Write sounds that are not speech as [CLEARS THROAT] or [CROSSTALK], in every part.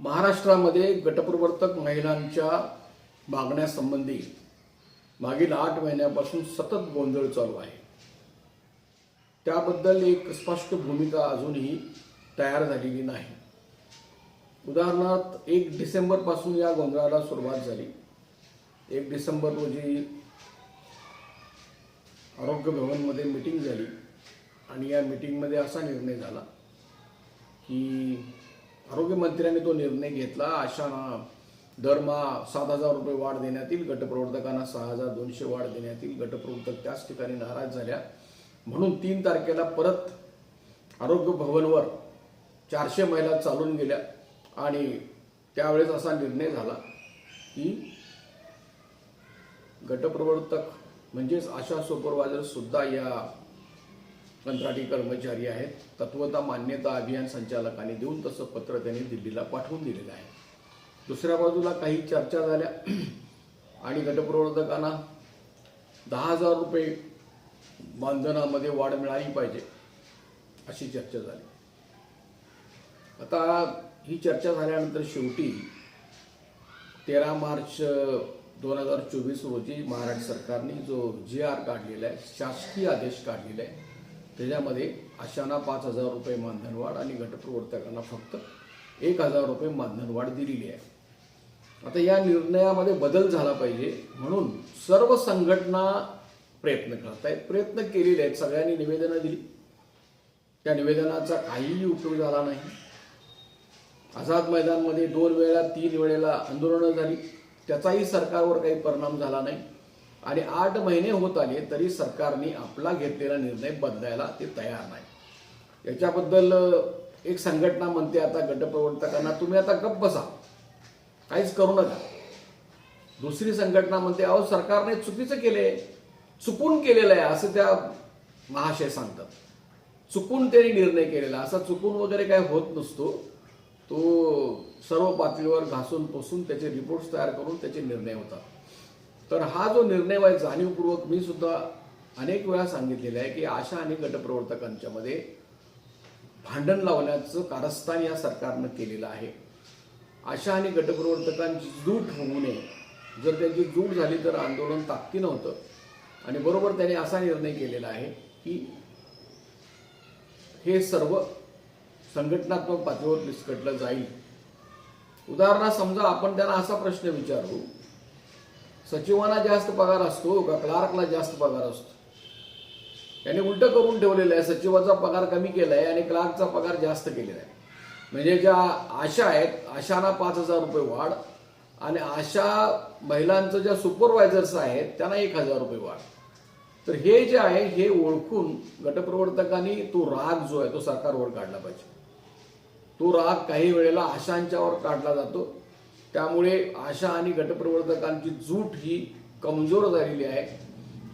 महाराष्ट्रामध्ये गटप्रवर्तक महिलांच्या मागण्यासंबंधी मागील आठ महिन्यापासून सतत गोंधळ चालू आहे. त्याबद्दल एक स्पष्ट भूमिका अजूनही तयार झालेली नाही. उदाहरणार्थ एक डिसेंबरपासून या गोंधळाला सुरुवात झाली. एक डिसेंबर रोजी आरोग्य भवनमध्ये मीटिंग झाली आणि या मिटिंगमध्ये असा निर्णय झाला की आरोग्यमंत्र्यांनी तो निर्णय घेतला. अशा दरमहा सात हजार रुपये वाढ देण्यात येईल. गटप्रवर्तकांना सहा हजार दोनशे वाढ देण्यात येईल. गटप्रवर्तक त्याच ठिकाणी नाराज झाल्या. म्हणून तीन तारखेला परत आरोग्य भवनवर चारशे महिला चालून गेल्या आणि त्यावेळेस असा निर्णय झाला की गटप्रवर्तक म्हणजेच आशा सुपरवायझर सुद्धा या कंत्राटी कर्मचारी आहेत. तत्वता मान्यता अभियान संचालकांनी देऊन तसं पत्र त्यांनी दिल्लीला पाठवून दिलेलं आहे. दुसऱ्या बाजूला काही चर्चा झाल्या. [CLEARS THROAT] आणि गटप्रवर्तकांना दहा हजार रुपये मानधनामध्ये वाढ मिळाली पाहिजे अशी चर्चा झाली. आता ही चर्चा झाल्यानंतर शेवटी तेरा मार्च दोन हजार चोवीस रोजी महाराष्ट्र सरकारने जो जी आर काढलेला आहे शासकीय आदेश काढलेला आहे त्याच्यामध्ये अशांना पाच हजार रुपये मानधनवाढ आणि गटप्रवर्तकांना फक्त एक हजार रुपये मानधनवाढ दिलेली आहे. आता या निर्णयामध्ये बदल झाला पाहिजे म्हणून सर्व संघटना प्रयत्न करत आहेत प्रयत्न केलेले आहेत. सगळ्यांनी निवेदनं दिली. त्या निवेदनाचा काहीही उपयोग झाला नाही. आझाद मैदानमध्ये दोन वेळा तीन वेळेला आंदोलनं झाली. त्याचाही सरकारवर काही परिणाम झाला नाही. आणि आठ महिने होत आले तरी सरकारने आपला घेतलेला निर्णय बदलायला ते तयार नाही. याच्याबद्दल एक संघटना म्हणते आता गटप्रवर्तकांना तुम्ही आता गप्प बसा. काहीच करू नका. दुसरी संघटना म्हणते अहो सरकारने चुकीचं केले चुकून केलेलं आहे असं त्या महाशय सांगतात. चुकून त्यांनी निर्णय केलेला असा चुकून वगैरे काही होत नसतो. तो सर्व पातळीवर घासून पुसून त्याचे रिपोर्ट्स तयार करून त्याचे निर्णय होतात. तर हा जो निर्णय आहे जाणीवपूर्वक मी सुद्धा अनेक वेळा सांगितलेलं आहे की आशा आणि गटप्रवर्तकांच्या मध्ये भांडण लावण्याचं कारस्थान या सरकारनं केलेलं आहे. आशा आणि गटप्रवर्तकांची जूट होऊ नये. जर त्यांची जूट झाली तर आंदोलन ताकदीनं होतं. आणि बरोबर त्याने असा निर्णय केलेला आहे की हे सर्व संघटनात्मक पातळीवर निसकटलं जाईल. उदाहरणार्थ समजा आपण त्यांना असा प्रश्न विचारू सचिवांना जास्त पगार असतो का क्लार्कला जास्त पगार असतो? त्याने उलट करून ठेवलेलं आहे. सचिवाचा पगार कमी केला आहे आणि क्लार्कचा पगार जास्त केलेला आहे. म्हणजे ज्या आशा आहेत आशांना पाच हजार रुपये वाढ आणि आशा महिलांचं ज्या सुपरवायझर्स आहेत त्यांना एक हजार रुपये वाढ. तर हे जे आहे हे ओळखून गटप्रवर्तकांनी तो राग जो आहे तो सरकारवर काढला पाहिजे. तो राग काही वेळेला आशांच्यावर काढला जातो. त्यामुळे आशा आणि गटप्रवर्तकांची जूट ही कमजोर झालेली आहे.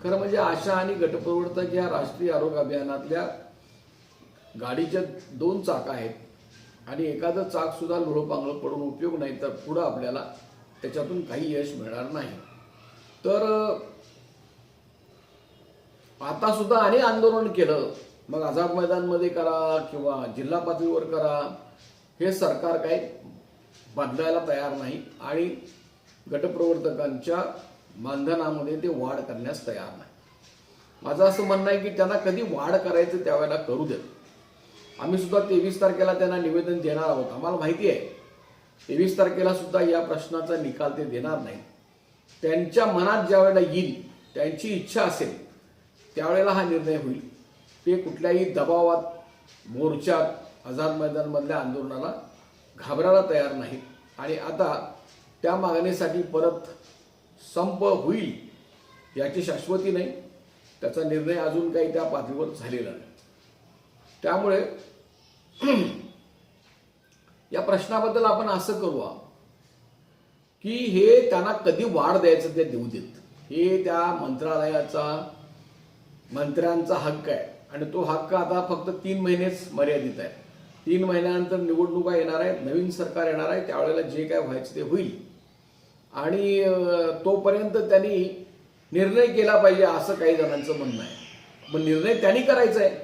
खरं म्हणजे आशा आणि गटप्रवर्तक या राष्ट्रीय आरोग्य अभियानातल्या गाडीच्या दोन चाक आहेत आणि एखादं चाक सुद्धा लोळपांगळ पडून उपयोग नाही तर पुढं आपल्याला त्याच्यातून काही यश मिळणार नाही. तर आता सुद्धा आणि आंदोलन केलं. मग आझाद मैदानमध्ये करा किंवा जिल्हा पातळीवर करा. हे सरकार काही बदलायला तयार नाही आणि गटप्रवर्तकांच्या मानधनामध्ये ते वाढ करण्यास तयार नाही. माझं असं म्हणणं आहे की त्यांना कधी वाढ करायचं त्यावेळेला करू देत. आम्ही सुद्धा तेवीस तारखेला त्यांना निवेदन देणार आहोत. आम्हाला माहिती आहे. तेवीस तारखेला सुद्धा या प्रश्नाचा निकाल ते देणार नाही त्यांच्या मनात ज्या वेळेला येईल त्यांची इच्छा असेल त्यावेळेला हा निर्णय होईल. ते कुठल्याही दबावात मोर्चात आझाद मैदानमधल्या आंदोलनाला घाबरायला तयार नाहीत. आणि आता त्या मागणीसाठी परत संप होईल याची शाश्वती नाही. त्याचा निर्णय अजून काही त्या पातळीवर झालेला नाही. त्यामुळे [CLEARS THROAT] या प्रश्नाबद्दल आपण असं करूया की हे त्यांना कधी वाढ द्यायचं ते देऊ देत. हे त्या मंत्रालयाचा मंत्र्यांचा हक्क आहे. आणि तो हक्क आता फक्त तीन महिनेच मर्यादित आहे. तीन महिन्यानंतर निवडणुका येणार आहेत नवीन सरकार येणार आहे त्यावेळेला जे काय व्हायचं ते होईल. आणि तोपर्यंत त्यांनी निर्णय केला पाहिजे असं काही जणांचं म्हणणं आहे. मग निर्णय त्यांनी करायचा आहे.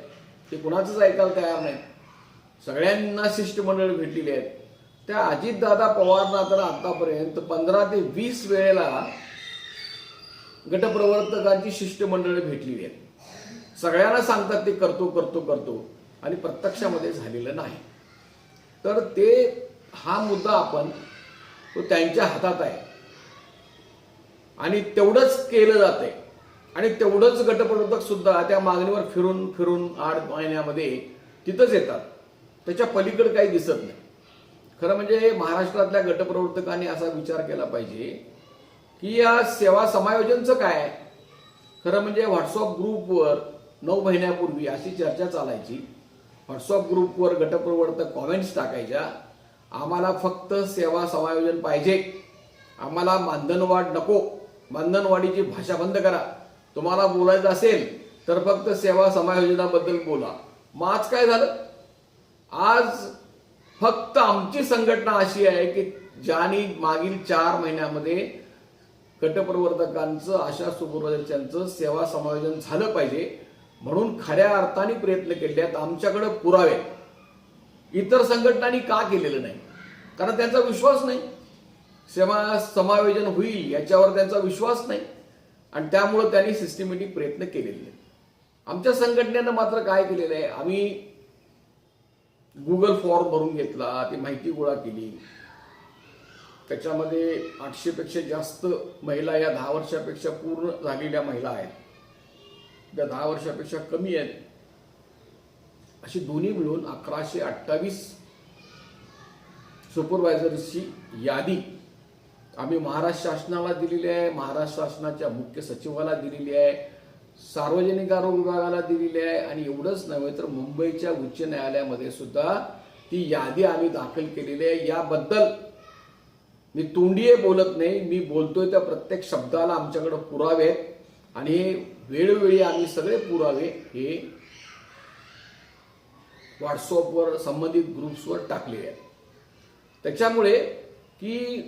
ते कुणाचंच ऐकायला तयार नाही सगळ्यांना शिष्टमंडळ भेटलेली आहेत. त्या अजितदादा पवारना तर आतापर्यंत पंधरा ते वीस वेळेला गटप्रवर्तकांची शिष्टमंडळ भेटलेली आहेत. सगळ्यांना सांगतात ते करतो करतो करतो. आणि प्रत्यक्षामध्ये झालेलं नाही. तर ते हा मुद्दा आपण तो त्यांच्या हातात आहे. आणि तेवढंच केलं जातंय. आणि तेवढंच गटप्रवर्तक सुद्धा त्या मागणीवर फिरून फिरून आठ महिन्यामध्ये तिथंच येतात. त्याच्या पलीकडे काही दिसत नाही. खरं म्हणजे महाराष्ट्रातल्या गटप्रवर्तकांनी असा विचार केला पाहिजे की या सेवा समायोजनचं काय खरं म्हणजे व्हॉट्सअप ग्रुपवर नऊ महिन्यापूर्वी अशी चर्चा चालायची. व्हॉट्सअप ग्रुपवर गटप्रवर्तक कॉमेंट्स टाकायच्या. आम्हाला फक्त सेवा समायोजन पाहिजे. आम्हाला मानधनवाढ नको. मानधनवाढीची भाषा बंद करा. तुम्हाला बोलायचं असेल तर फक्त सेवा समायोजनाबद्दल बोला. मग आज काय झालं? आज फक्त आमची संघटना अशी आहे की ज्यानी मागील चार महिन्यामध्ये गटप्रवर्तकांचं आशा सुपरवायझरच्यांचं सेवा समायोजन झालं पाहिजे. म्हणून खऱ्या अर्थाने प्रयत्न केले आहेत आमच्याकडे पुरावे. इतर संघटनांनी का केलेलं नाही? कारण त्यांचा विश्वास नाही. सेवा समायोजन होईल याच्यावर त्यांचा विश्वास नाही. आणि त्यामुळं त्यांनी सिस्टमॅटिक प्रयत्न केलेले नाही आमच्या संघटनेनं मात्र काय केलेलं आहे? आम्ही गुगल फॉर्म भरून घेतला ती माहिती गोळा केली. त्याच्यामध्ये आठशेपेक्षा जास्त महिला या दहा वर्षापेक्षा पूर्ण झालेल्या महिला आहेत. त्या दहा वर्षापेक्षा कमी आहेत. अशी दोन्ही मिळून अकराशे अठ्ठावीस सुपरवायझर्सची यादी आम्ही महाराष्ट्र शासनाला दिलेली आहे महाराष्ट्र शासनाच्या मुख्य सचिवाला दिलेली आहे सार्वजनिक आरोग्य विभागाला दिलेली आहे आणि एवढंच नव्हे तर मुंबईच्या उच्च न्यायालयामध्ये सुद्धा ती यादी आम्ही दाखल केलेली आहे. याबद्दल मी तोंडीये बोलत नाही. मी बोलतोय त्या प्रत्येक शब्दाला आमच्याकडे पुरावे आणि वेळोवेळी आम्ही सगळे पुरावे हे व्हॉट्सअपवर संबंधित ग्रुप्सवर टाकलेले आहेत. त्याच्यामुळे की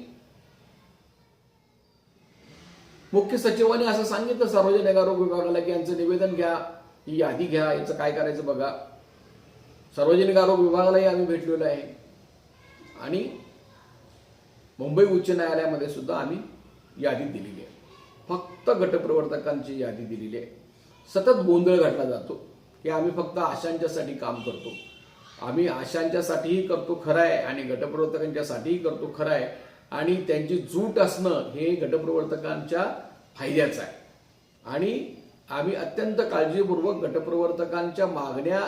मुख्य सचिवांनी असं सांगितलं सार्वजनिक आरोग्य विभागाला की यांचं निवेदन घ्या ही यादी घ्या याचं काय करायचं बघा. सार्वजनिक आरोग्य विभागालाही आम्ही भेटलेलो आहे. आणि मुंबई उच्च न्यायालयामध्ये सुद्धा आम्ही यादी दिलेली आहे. फक्त गटप्रवर्तकांची यादी दिलेली आहे. सतत गोंधळ घातला जातो. की आम्ही फक्त आशांच्यासाठी काम करतो. आम्ही आशांच्यासाठीही करतो खरं आहे आणि गटप्रवर्तकांच्यासाठीही करतो खरं आहे आणि त्यांची जूट असणं हे गटप्रवर्तकांच्या फायद्याचं आहे. आणि आम्ही अत्यंत काळजीपूर्वक गटप्रवर्तकांच्या मागण्या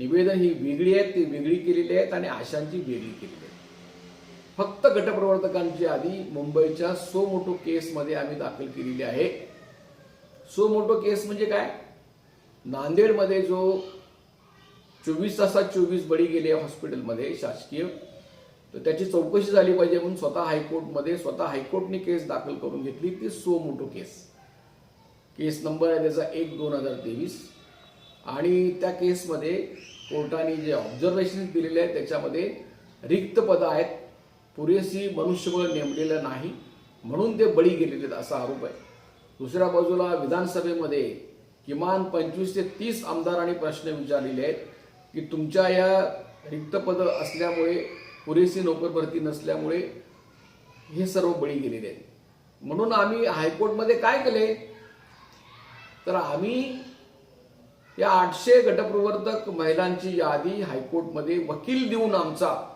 निवेदन ही वेगळी आहेत ती वेगळी केलेली आहेत आणि आशांची वेगळी केलेली आहे फक्त गटप्रवर्तकांची आधी मुंबईच्या सो मोटो केसमध्ये आम्ही दाखल केलेली आहे. सो मोटो केस म्हणजे काय? नांदेडमध्ये जो चोवीस तासात चोवीस बळी गेले हॉस्पिटलमध्ये शासकीय तर त्याची चौकशी झाली पाहिजे म्हणून स्वतः हायकोर्टमध्ये स्वतः हायकोर्टने केस दाखल करून घेतली ती suo motu case. Case number आहे त्याचा एक दोन हजार तेवीस. आणि त्या केसमध्ये कोर्टाने जे ऑब्झर्वेशन दिलेले आहेत त्याच्यामध्ये रिक्त पदं आहेत. पुरेशी मनुष्यबळ नेमलेलं नाही म्हणून ते बळी गेलेले आहेत असा आरोप आहे. दुसऱ्या बाजूला विधानसभेमध्ये किमान पंचवीस ते तीस आमदारांनी प्रश्न विचारलेले आहेत की तुमच्या या रिक्त पदं असल्यामुळे पुरेशी नोकर भरती नसल्यामुळे हे सर्व बळी गेलेले आहेत. म्हणून आम्ही हायकोर्टमध्ये काय केले? तर आम्ही या आठशे गटप्रवर्तक महिलांची यादी हायकोर्टमध्ये वकील देऊन आमचा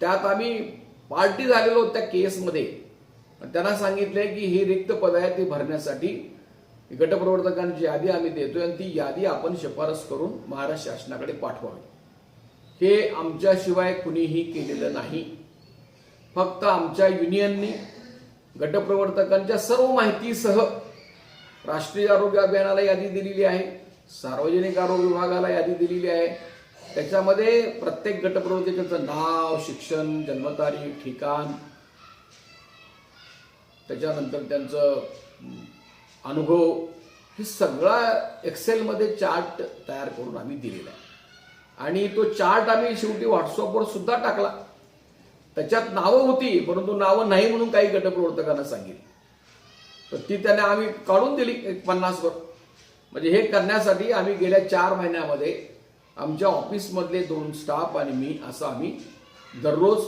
त्यात आम्ही पार्टी झालेलो त्या केसमध्ये. त्यांना सांगितलंय की ही रिक्त पद आहे ती भरण्यासाठी. गटप्रवर्तकांची यादी आम्ही देतोय आणि ती यादी आपण शिफारस करून महाराष्ट्र शासनाकडे पाठवावी. हे आमच्याशिवाय कुणीही केलेलं नाही. फक्त आमच्या युनियननी गटप्रवर्तकांच्या सर्व माहितीसह राष्ट्रीय आरोग्य अभियानाला यादी दिलेली आहे. सार्वजनिक आरोग्य विभागाला यादी दिलेली आहे. त्याच्यामध्ये प्रत्येक गटप्रवर्तकाचं नाव शिक्षण जन्मतारीख ठिकाण त्याच्यानंतर त्यांचं अनुभव हे सगळा एक्सेलमध्ये चार्ट तयार करून आम्ही दिलेला आहे. आणि तो चार्ट आम्ही शेवटी व्हॉट्सअपवर सुद्धा टाकला. त्याच्यात नावं होती परंतु नावं नाही म्हणून काही गटप्रवर्तकांना सांगितली. तर ती त्याने आम्ही काढून दिली एक पन्नासवर. म्हणजे हे करण्यासाठी आम्ही गेल्या चार महिन्यामध्ये आमच्या ऑफिसमधले दोन स्टाफ आणि मी असं आम्ही दररोज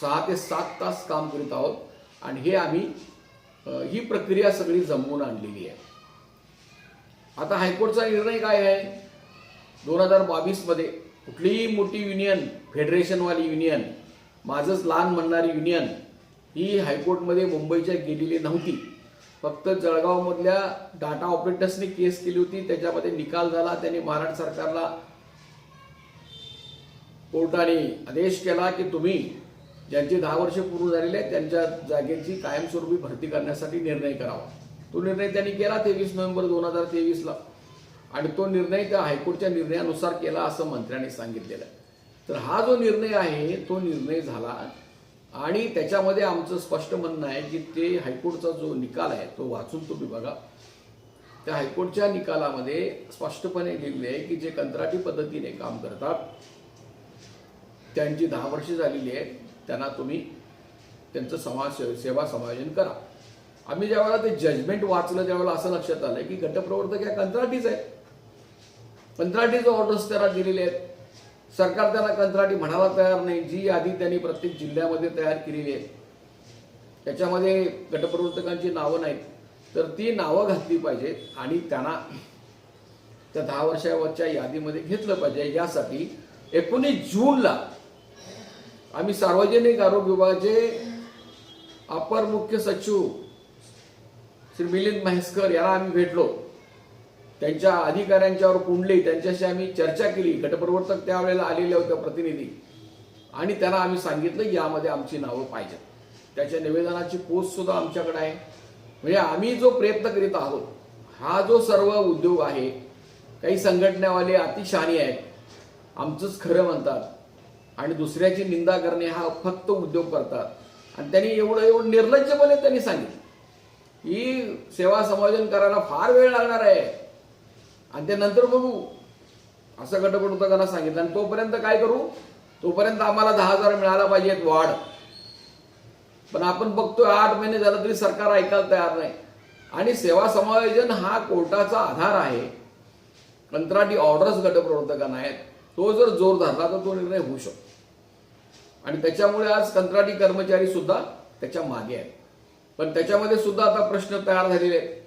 सहा ते सात तास काम करीत आहोत. आणि हे आम्ही ही प्रक्रिया सगळी जमवून आणलेली आहे. आता हायकोर्टचा निर्णय काय आहे? दोन हजार बावीसमध्ये कुठलीही मोठी युनियन फेडरेशनवाली युनियन माझंच लहान म्हणणारी युनियन ही हायकोर्टमध्ये मुंबईच्या गेलेली नव्हती. फक्त जळगावमधल्या डाटा ऑपरेटर्सने केस केली होती. त्याच्यामध्ये निकाल झाला. त्यांनी महाराष्ट्र सरकारला कोर्टाने आदेश केला की तुम्ही ज्यांची दहा वर्ष पूर्ण झालेली आहेत त्यांच्या जागेची कायमस्वरूपी भरती करण्यासाठी निर्णय करावा. तो निर्णय त्यांनी केला तेवीस नोव्हेंबर दोन हजार तेवीसला. आणि तो निर्णय त्या हायकोर्टच्या निर्णयानुसार केला असं मंत्र्यांनी सांगितलेलं आहे. तर हा जो निर्णय आहे तो निर्णय झाला आणि त्याच्यामध्ये आमचं स्पष्ट म्हणणं आहे की ते हायकोर्टचा जो निकाल आहे तो वाचून तुम्ही बघा. त्या हायकोर्टच्या निकालामध्ये स्पष्टपणे लिहिले आहे की जे कंत्राटी पद्धतीने काम करतात त्यांची दहा वर्षे झालेली आहेत त्यांना तुम्ही त्यांचं समाज सेवा समायोजन करा. आम्ही ज्यावेळेला ते जजमेंट वाचलं त्यावेळेला असं लक्षात आलं की गटप्रवर्तक या कंत्राटीच आहेत. कंत्राटीचे ऑर्डर्स त्याला दिलेले आहेत. सरकार त्यांना कंत्राटी म्हणायला तयार नाही. जी यादी त्यांनी प्रत्येक जिल्ह्यामध्ये तयार केलेली आहे. त्याच्यामध्ये गटप्रवर्तकांची नावं नाहीत. तर ती नावं घातली पाहिजेत आणि त्यांना त्या दहा वर्षावरच्या यादीमध्ये घेतलं पाहिजे. यासाठी एकोणीस जूनला आम्ही सार्वजनिक आरोग्य विभागाचे अपर मुख्य सचिव श्री मिलिंद म्हैसकर यांना आम्ही भेटलो. त्यांच्या अधिकाऱ्यांच्यावर कुंडली त्यांच्याशी आम्ही चर्चा केली. गटप्रवर्तक त्यावेळेला आलेल्या होत्या प्रतिनिधी. आणि त्यांना आम्ही सांगितलं यामध्ये आमची नावं पाहिजेत. त्याच्या निवेदनाची पोस्ट सुद्धा आमच्याकडे आहे. म्हणजे आम्ही जो प्रयत्न करीत आहोत हा जो सर्व उद्योग आहे काही संघटनावाले अतिशहाणी आहेत आमचंच खरं म्हणतात. आणि दुसऱ्याची निंदा करणे हा फक्त उद्योग करतात. आणि त्यांनी एवढं एवढं निर्लज्जपणे त्यांनी सांगितलं. ही सेवा समायोजन करायला फार वेळ लागणार आहे. आणि ते नंतर बघू. असं गटप्रवर्तकांना सांगितलं. आणि तोपर्यंत काय करू? तोपर्यंत आम्हाला दहा हजार मिळाला पाहिजेत वाढ. पण आपण बघतोय आठ महिने झालं तरी सरकार ऐकायला तयार नाही. आणि सेवा समायोजन हा कोर्टाचा आधार आहे. कंत्राटी ऑर्डर्स गटप्रवर्तकांना आहेत. तो जर जोर धरला तर तो निर्णय होऊ शकतो. आणि त्याच्यामुळे आज कंत्राटी कर्मचारी सुद्धा त्याच्यामागे आहेत. पण त्याच्यामध्ये सुद्धा आता प्रश्न तयार झालेले आहेत.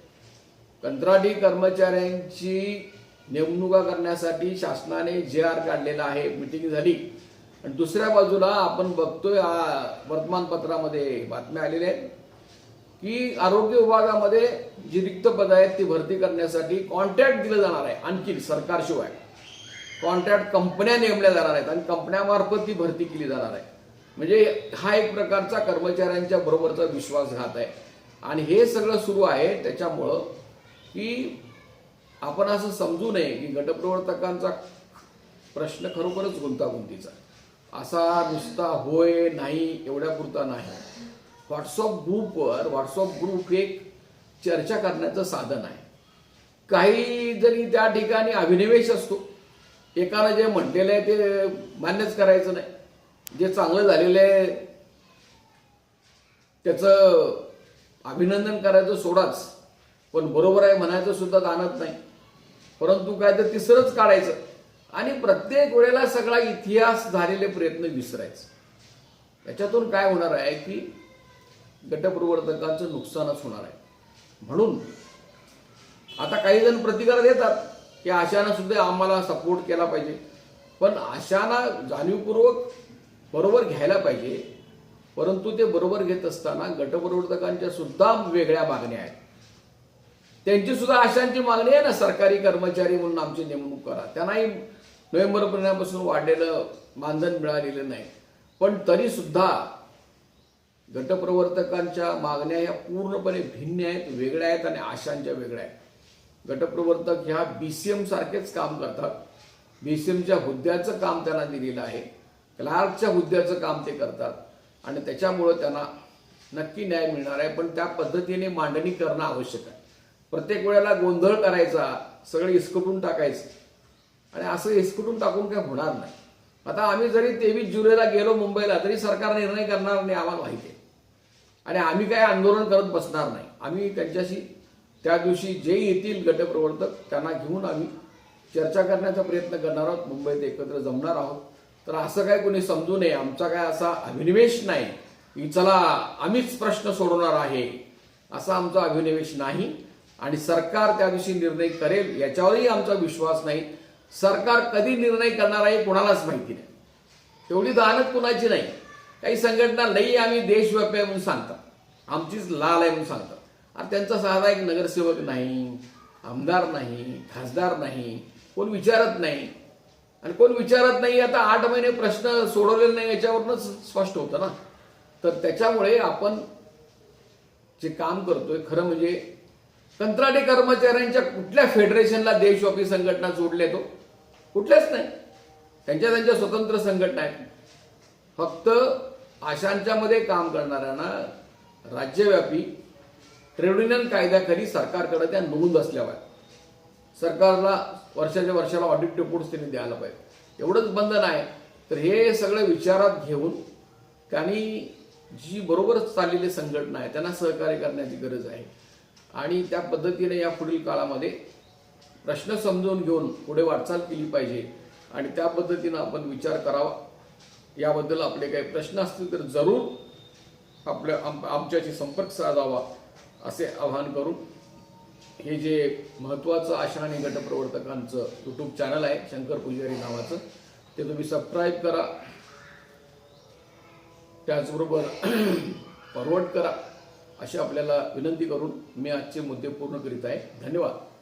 कंत्राटी कर्मचाऱ्यांची नेमणुका करण्यासाठी शासनाने जे आर काढलेला आहे मिटिंग झाली. आणि दुसऱ्या बाजूला आपण बघतोय वर्तमानपत्रामध्ये बातम्या आलेल्या आहेत की आरोग्य विभागामध्ये जी रिक्त पद आहेत ती भरती करण्यासाठी कॉन्ट्रॅक्ट दिलं जाणार आहे आणखी सरकारशिवाय. कॉन्ट्रॅक्ट कंपन्या नेमल्या जाणार आहेत आणि कंपन्यामार्फत ती भरती केली जाणार आहे. म्हणजे हा एक प्रकारचा कर्मचाऱ्यांच्या बरोबरचा विश्वासघात आहे. आणि हे सगळं सुरू आहे त्याच्यामुळं की आपण असं समजू नये की गटप्रवर्तकांचा प्रश्न खरोखरच गुंतागुंतीचा असा नुसता होय नाही एवढ्यापुरता नाही. व्हॉट्सअप ग्रुपवर व्हॉट्सअप ग्रुप एक चर्चा करण्याचं साधन आहे. काही जरी त्या ठिकाणी अभिनिवेश असतो एकानं जे म्हटलेलं आहे ते मान्यच करायचं नाही. जे चांगलं झालेलं आहे त्याचं अभिनंदन करायचं सोडाच. पण बरोबर आहे म्हणायचं सुद्धा जाणत नाही. परंतु काय तर तिसरंच काढायचं. आणि प्रत्येक वेळेला सगळा इतिहास झालेले प्रयत्न विसरायचं. याच्यातून काय होणार आहे की गटप्रवर्तकांचं नुकसानच होणार आहे. म्हणून आता काही जण प्रतिकार देतात की आशानं सुद्धा आम्हाला सपोर्ट केला पाहिजे. पण आशाना जाणीवपूर्वक बरोबर घ्यायला पाहिजे. परंतु ते बरोबर घेत असताना गटप्रवर्तकांच्या सुद्धा वेगळ्या मागण्या आहेत. त्यांची सुद्धा आशांची मागणी आहे ना सरकारी कर्मचारी म्हणून आमची नेमणूक करा. त्यांनाही नोव्हेंबर महिन्यापासून वाढलेलं मानधन मिळालेलं नाही. पण तरी सुद्धा गटप्रवर्तकांच्या मागण्या ह्या पूर्णपणे भिन्न आहेत वेगळ्या आहेत आणि आशांच्या वेगळ्या आहेत. गटप्रवर्तक ह्या बी सी एम सारखेच काम करतात. बी सी एमच्या हुद्द्याचं काम त्यांना दिलेलं आहे. क्लार्कच्या हुद्द्याचं काम ते करतात. आणि त्याच्यामुळं त्यांना नक्की न्याय मिळणार आहे. पण त्या पद्धतीने मांडणी करणं आवश्यक आहे. प्रत्येक वेळेला गोंधळ करायचा सगळं इसकटून टाकायचं. आणि असं इसकटून टाकून काय होणार नाही. आता आम्ही जरी तेवीस जुलैला गेलो मुंबईला तरी सरकार निर्णय करणार नाही आम्हाला माहिती आहे. आणि आम्ही काय आंदोलन करत बसणार नाही. आम्ही त्यांच्याशी त्या दिवशी जे येतील गटप्रवर्तक त्यांना घेऊन आम्ही चर्चा करण्याचा प्रयत्न करणार आहोत. मुंबईत एकत्र जमणार आहोत. तर असं काय कोणी समजू नये. आमचा काय असा अभिनिवेश नाही की चला आम्हीच प्रश्न सोडवणार आहे. असा आमचा अभिनिवेश नाही. आणि सरकार त्या दिवशी निर्णय करेल याच्यावरही आमचा विश्वास नाही. सरकार कधी निर्णय करणार आहे कोणालाच माहिती नाही. तेवढी दानत कुणाची नाही. काही संघटना नाही आम्ही देशव्यापी आहे म्हणून सांगतात. आमचीच लाल आहे म्हणून सांगतात. आणि त्यांचा साधा एक नगरसेवक नाही आमदार नाही खासदार नाही कोण विचारत नाही. आणि कोण विचारत नाही आता आठ महिने प्रश्न सोडवलेले नाही याच्यावरूनच स्पष्ट होतं ना. तर त्याच्यामुळे आपण जे काम करतोय खरं म्हणजे कंत्राटी कर्मचाऱ्यांच्या कुठल्या फेडरेशनला देशव्यापी संघटना जोडल्या तो? कुठल्याच नाही. त्यांच्या त्यांच्या स्वतंत्र संघटना आहेत. फक्त आशांच्या मध्ये काम करणाऱ्यांना राज्यव्यापी ट्रेड युनियन कायद्याखाली सरकारकडे त्या नोंद असल्या पाहिजे सरकारला वर्षाच्या वर्षाला ऑडिट रिपोर्ट्स त्यांनी द्यायला पाहिजे. एवढंच बंधन आहे. तर हे सगळं विचारात घेऊन त्यांनी जी बरोबरच चाललेली संघटना आहे त्यांना सहकार्य करण्याची गरज आहे. आणि त्या पद्धतीने या पुढील काळामध्ये प्रश्न समजून घेऊन पुढे वाटचाल केली पाहिजे. आणि त्या पद्धतीनं आपण विचार करावा. याबद्दल आपले काही प्रश्न असतील तर जरूर आपल्या आम आमच्याशी संपर्क साधावा असे आवाहन करून हे जे महत्त्वाचं आशा आणि गटप्रवर्तकांचं यूट्यूब चॅनल आहे शंकर पुजारी नावाचं ते तुम्ही सबस्क्राईब करा. त्याचबरोबर [CLEARS THROAT] फॉरवर्ड करा. अशी आपल्याला विनंती करून मी आजचे मुद्दे पूर्ण करीत आहे. धन्यवाद.